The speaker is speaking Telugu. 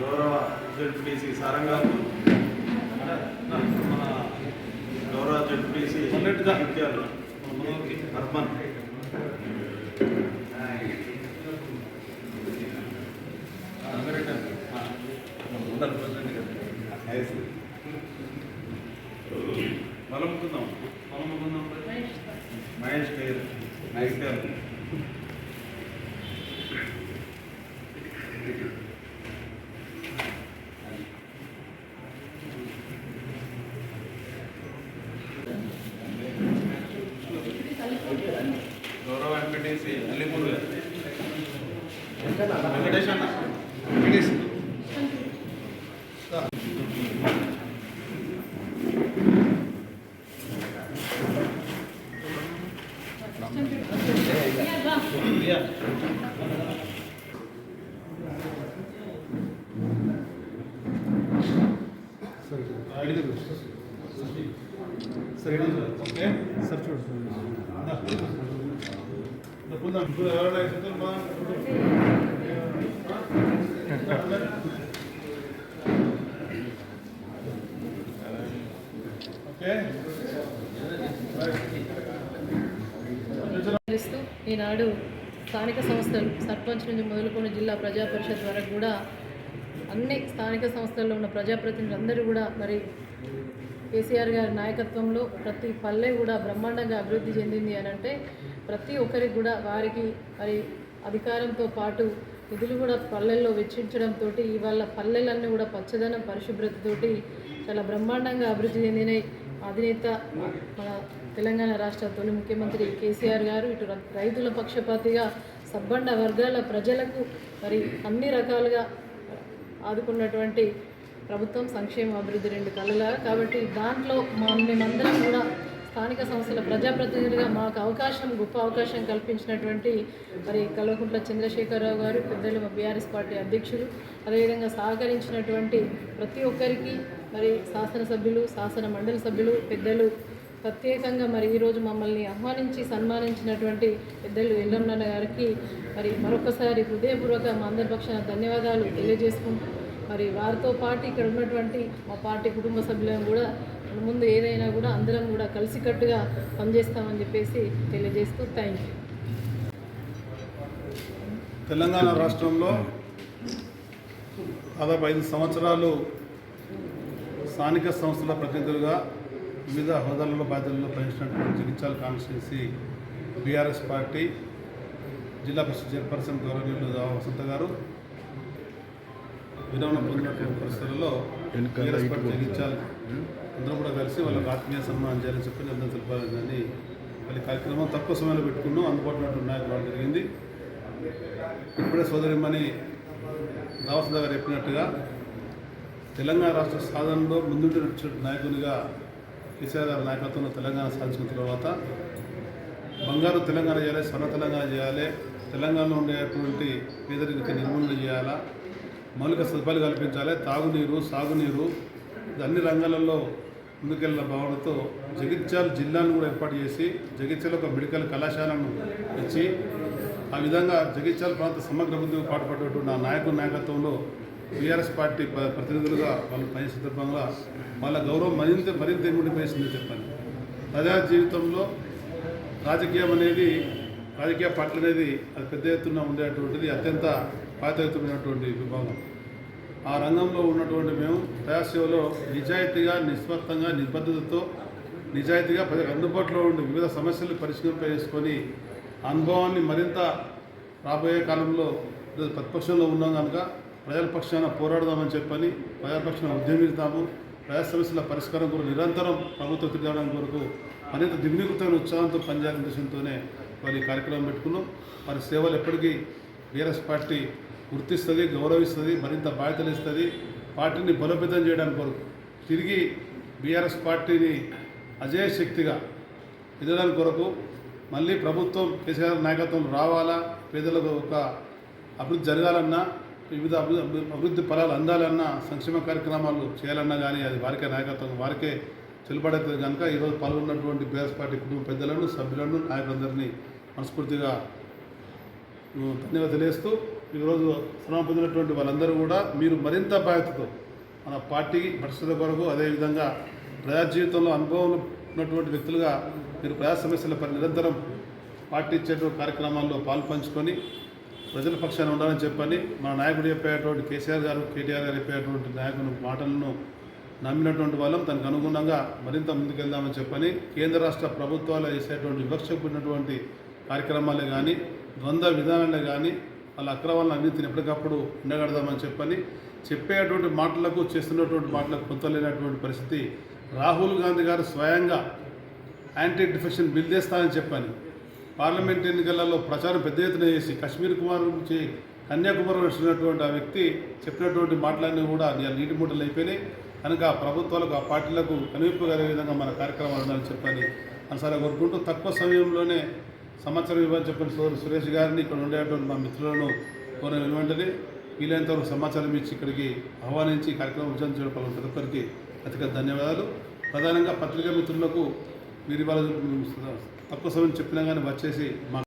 గౌరవ జడ్పీసీ సారంగా. మన గౌరవ జడ్పీసీ ముత్యాలు అర్బన్. మలముకుందాం మలముకుందాం మహేష్. పేరు. మహేష్ గారు గౌరవ అల్లిమూరు గారు వెంకటేష్ అన్న వెంకటేష్ ప్రియా. ఓకే సార్ చూడు ఇప్పుడు ఇప్పుడు ఎవరైనా ఇస్తారు మా ఓకే చేస్తూ ఈనాడు స్థానిక సంస్థలు సర్పంచ్ నుంచి మొదలుకొని జిల్లా ప్రజా పరిషత్ వరకు కూడా అన్ని స్థానిక సంస్థల్లో ఉన్న ప్రజాప్రతినిధులందరూ కూడా మరి కేసీఆర్ గారి నాయకత్వంలో ప్రతి పల్లె కూడా బ్రహ్మాండంగా అభివృద్ధి చెందింది అని అంటే ప్రతి ఒక్కరికి కూడా వారికి మరి అధికారంతో పాటు నిధులు కూడా పల్లెల్లో వెచ్చించడంతో ఇవాళ పల్లెలన్నీ కూడా పచ్చదనం పరిశుభ్రతతోటి చాలా బ్రహ్మాండంగా అభివృద్ధి చెందినాయి అధినేత మన తెలంగాణ రాష్ట్ర తొలి ముఖ్యమంత్రి కేసీఆర్ గారు ఇటు రైతుల పక్షపాతిగా సబ్బండ వర్గాల ప్రజలకు మరి అన్ని రకాలుగా ఆదుకున్నటువంటి ప్రభుత్వం సంక్షేమ అభివృద్ధి రెండు కళ్ళలా కాబట్టి దాంట్లో మా మేమందరం కూడా స్థానిక సంస్థల ప్రజాప్రతినిధులుగా మాకు అవకాశం గొప్ప అవకాశం కల్పించినటువంటి మరి కల్వకుంట్ల చంద్రశేఖరరావు గారు పెద్దలు మా బీఆర్ఎస్ పార్టీ అధ్యక్షులు అదేవిధంగా సహకరించినటువంటి ప్రతి ఒక్కరికి మరి శాసనసభ్యులు శాసన మండలి సభ్యులు పెద్దలు ప్రత్యేకంగా మరి ఈరోజు మమ్మల్ని ఆహ్వానించి సన్మానించినటువంటి పెద్దలు ఎల్లమ్మన్న గారికి మరి మరొకసారి హృదయపూర్వక మా అందరి పక్షాన ధన్యవాదాలు తెలియజేసుకుంటూ మరి వారితో పాటు ఇక్కడ ఉన్నటువంటి మా పార్టీ కుటుంబ సభ్యులను కూడా ముందు ఏదైనా కూడా అందరం కూడా కలిసికట్టుగా పనిచేస్తామని చెప్పేసి తెలియజేస్తూ థ్యాంక్ యూ తెలంగాణ రాష్ట్రంలో దాదాపు ఐదు సంవత్సరాలు స్థానిక సంస్థల ప్రతినిధులుగా వివిధ హోదాలలో బాధ్యతల్లో పనిచేసినటువంటి జగిత్యాల కాన్స్టిట్యున్సీ బీఆర్ఎస్ పార్టీ జిల్లా పరిషత్ చైర్పర్సన్ గౌరవనీయులు వసంత గారు విరమణ పొందినటువంటి పరిస్థితుల్లో పార్టీ జగిత్యాల అందరం కూడా కలిసి వాళ్ళకి ఆత్మీయ సన్మానం చేయాలని చెప్పి నిర్ణయం తెలిపాలని వాళ్ళ కార్యక్రమం తక్కువ సమయంలో పెట్టుకున్నాం. అందుబాటులో నాయకులు రావడం జరిగింది. ఇప్పుడే సోదరిమ్మని దావసంద గారు చెప్పినట్టుగా తెలంగాణ రాష్ట్ర సాధనలో ముందుండి నడిచిన నాయకునిగా కేసీఆర్ గారి నాయకత్వంలో తెలంగాణ సాధించిన తర్వాత బంగారు తెలంగాణ చేయాలి స్వర్ణ తెలంగాణ చేయాలి తెలంగాణలో ఉండేటువంటి పేదరికత నిర్మూలన చేయాలా? మౌలిక సదుపాయాలు కల్పించాలి? తాగునీరు సాగునీరు అన్ని రంగాలలో ముందుకెళ్ళిన భావనతో జగిత్యాల జిల్లాను కూడా ఏర్పాటు చేసి జగిత్యాల ఒక మెడికల్ కళాశాలను ఇచ్చి ఆ విధంగా జగిత్యాల ప్రాంత సమగ్ర అభివృద్ధికి పాటుపడేటువంటి నా నాయకుల నాయకత్వంలో బీఆర్ఎస్ పార్టీ ప- ప్రతినిధులుగా వాళ్ళు పని సందర్భంగా వాళ్ళ గౌరవం మరింత మరింత ఇమిడిపోయిందని చెప్పాను ప్రజా జీవితంలో రాజకీయం అనేది రాజకీయ పార్టీ అనేది అది పెద్ద ఎత్తున ఉండేటువంటిది అత్యంత పాతయుతమైనటువంటి విభాగం. ఆ రంగంలో ఉన్నటువంటి మేము ప్రజాసేవలో నిజాయితీగా నిస్వార్థంగా నిబద్ధతతో నిజాయితీగా ప్రజలకు అందుబాటులో ఉండి వివిధ సమస్యలు పరిష్కరింపజేసుకొని అనుభవాన్ని మరింత రాబోయే కాలంలో ప్రతిపక్షంలో ఉన్నాం కనుక ప్రజల పక్షాన పోరాడదామని చెప్పని ప్రజల పక్షాన ఉద్యమిస్తాము. ప్రజా సమస్యల పరిష్కారం కొరకు నిరంతరం ప్రభుత్వం తిరగడానికి కొరకు మరింత దిగ్నీకృతమైన ఉత్సాహంతో పనిచేయాలనే ఉద్దేశంతోనే వారి కార్యక్రమం పెట్టుకున్నాం. వారి సేవలు ఎప్పటికీ బీఆర్ఎస్ పార్టీ గుర్తిస్తుంది గౌరవిస్తుంది మరింత బాధ్యతలు ఇస్తుంది. పార్టీని బలోపేతం చేయడానికి కొరకు తిరిగి బీఆర్ఎస్ పార్టీని అజయ శక్తిగా ఎదగడానికి కొరకు మళ్ళీ ప్రభుత్వం కేసీఆర్ నాయకత్వం రావాలా పేదలకు ఒక అభివృద్ధి జరగాలన్నా వివిధ అభివృద్ధి అభివృద్ధి ఫలాలు అందాలన్నా సంక్షేమ కార్యక్రమాలు చేయాలన్నా కానీ అది వారికే నాయకత్వం వారికే చెల్లుబడుతుంది కనుక ఈరోజు పాల్గొన్నటువంటి బీఆర్ఎస్ పార్టీ కుటుంబ పెద్దలను సభ్యులను నాయకులందరినీ మనస్ఫూర్తిగా ధన్యవాదాలు తెలియస్తూ ఈరోజు శ్రమ పొందినటువంటి వాళ్ళందరూ కూడా మీరు మరింత బాధ్యతతో మన పార్టీ భవిష్యత్తు కొరకు అదేవిధంగా ప్రజా జీవితంలో అనుభవం ఉన్నటువంటి వ్యక్తులుగా మీరు ప్రజా సమస్యలపై నిరంతరం పార్టీ ఇచ్చేటువంటి కార్యక్రమాల్లో పాలు పంచుకొని ప్రజల పక్షాన ఉండాలని చెప్పని మన నాయకుడు చెప్పేటువంటి కేసీఆర్ గారు కేటీఆర్ గారు చెప్పేటువంటి నాయకుని మాటలను నమ్మినటువంటి వాళ్ళం. తనకు అనుగుణంగా మరింత ముందుకెళ్దామని చెప్పని కేంద్ర రాష్ట్ర ప్రభుత్వాలు చేసేటువంటి వివక్షకున్నటువంటి కార్యక్రమాలే కానీ ద్వంద్వ విధానాలే కానీ వాళ్ళ అక్రమాలను అన్నింటిని ఎప్పటికప్పుడు ఉండగడదామని చెప్పని చెప్పేటువంటి మాటలకు చేస్తున్నటువంటి మాటలకు పొంతలేనటువంటి పరిస్థితి రాహుల్ గాంధీ గారు స్వయంగా యాంటీ డిఫెక్షన్ బిల్ చేస్తానని చెప్పని పార్లమెంట్ ఎన్నికలలో ప్రచారం పెద్ద ఎత్తున చేసి కశ్మీర్ కుమార్ నుంచి కన్యాకుమారి వచ్చినటువంటి ఆ వ్యక్తి చెప్పినటువంటి మాటలన్నీ కూడా నీటి మూటలు అయిపోయినాయి. కనుక ఆ ప్రభుత్వాలకు ఆ పార్టీలకు కనువిప్పు కలిగే విధంగా మన కార్యక్రమాలు ఉండాలని చెప్పని మనసారా కోరుకుంటూ తక్కువ సమయంలోనే సమాచారం ఇవ్వాలని చెప్పిన సోదరు సురేష్ గారిని ఇక్కడ ఉండేటువంటి మా మిత్రులను కోరిన వెనువెంటనే వీలైనంతవరకు సమాచారం ఇచ్చి ఇక్కడికి ఆహ్వానించి కార్యక్రమం విజయం చేయడం ప్రతి ఒక్కరికి అతిగా ధన్యవాదాలు. ప్రధానంగా పత్రికా మిత్రులకు మీరు ఇవాళ తక్కువ సమయం చెప్పినా కానీ వచ్చేసి మా